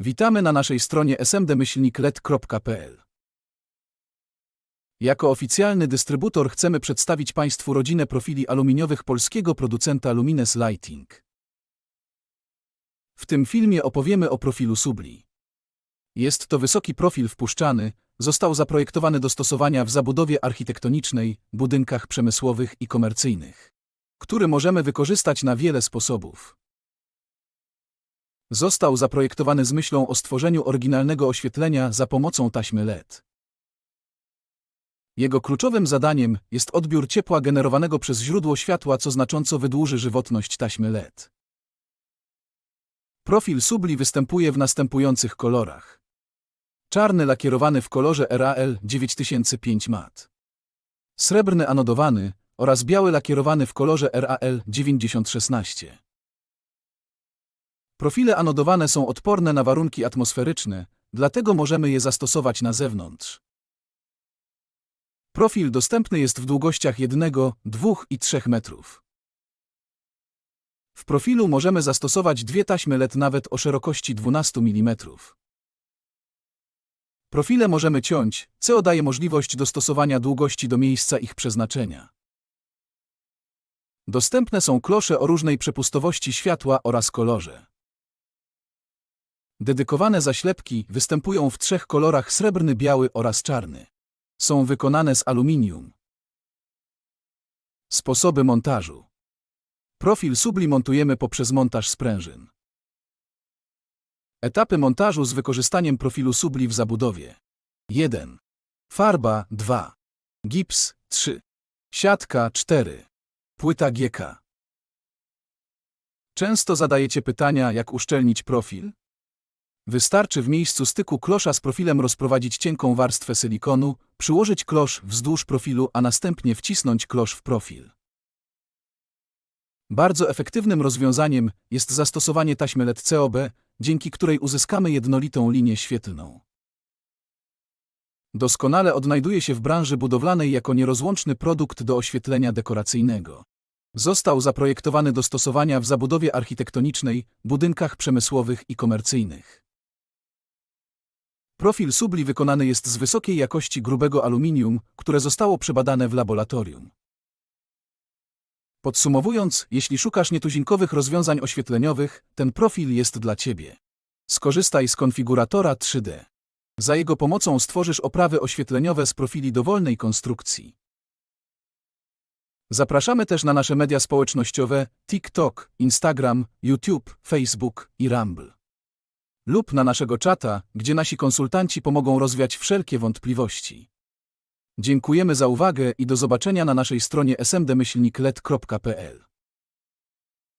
Witamy na naszej stronie smdmyślniklet.pl. Jako oficjalny dystrybutor chcemy przedstawić Państwu rodzinę profili aluminiowych polskiego producenta Lumines Lighting. W tym filmie opowiemy o profilu Subli. Jest to wysoki profil wpuszczany, został zaprojektowany do stosowania w zabudowie architektonicznej, budynkach przemysłowych i komercyjnych, który możemy wykorzystać na wiele sposobów. Został zaprojektowany z myślą o stworzeniu oryginalnego oświetlenia za pomocą taśmy LED. Jego kluczowym zadaniem jest odbiór ciepła generowanego przez źródło światła, co znacząco wydłuży żywotność taśmy LED. Profil Subli występuje w następujących kolorach. Czarny lakierowany w kolorze RAL 9005 mat. Srebrny anodowany oraz biały lakierowany w kolorze RAL 9016. Profile anodowane są odporne na warunki atmosferyczne, dlatego możemy je zastosować na zewnątrz. Profil dostępny jest w długościach 1, 2 i 3 metrów. W profilu możemy zastosować dwie taśmy LED nawet o szerokości 12 mm. Profile możemy ciąć, co daje możliwość dostosowania długości do miejsca ich przeznaczenia. Dostępne są klosze o różnej przepustowości światła oraz kolorze. Dedykowane zaślepki występują w trzech kolorach srebrny, biały oraz czarny. Są wykonane z aluminium. Sposoby montażu. Profil subli montujemy poprzez montaż sprężyn. Etapy montażu z wykorzystaniem profilu subli w zabudowie. 1. Farba 2. Gips 3. Siatka 4. Płyta GK. Często zadajecie pytania, jak uszczelnić profil? Wystarczy w miejscu styku klosza z profilem rozprowadzić cienką warstwę silikonu, przyłożyć klosz wzdłuż profilu, a następnie wcisnąć klosz w profil. Bardzo efektywnym rozwiązaniem jest zastosowanie taśmy LED COB, dzięki której uzyskamy jednolitą linię świetlną. Doskonale odnajduje się w branży budowlanej jako nierozłączny produkt do oświetlenia dekoracyjnego. Został zaprojektowany do stosowania w zabudowie architektonicznej, budynkach przemysłowych i komercyjnych. Profil subli wykonany jest z wysokiej jakości grubego aluminium, które zostało przebadane w laboratorium. Podsumowując, jeśli szukasz nietuzinkowych rozwiązań oświetleniowych, ten profil jest dla Ciebie. Skorzystaj z konfiguratora 3D. Za jego pomocą stworzysz oprawy oświetleniowe z profili dowolnej konstrukcji. Zapraszamy też na nasze media społecznościowe TikTok, Instagram, YouTube, Facebook i Rumble. Lub na naszego czata, gdzie nasi konsultanci pomogą rozwiać wszelkie wątpliwości. Dziękujemy za uwagę i do zobaczenia na naszej stronie smdmyślniklet.pl.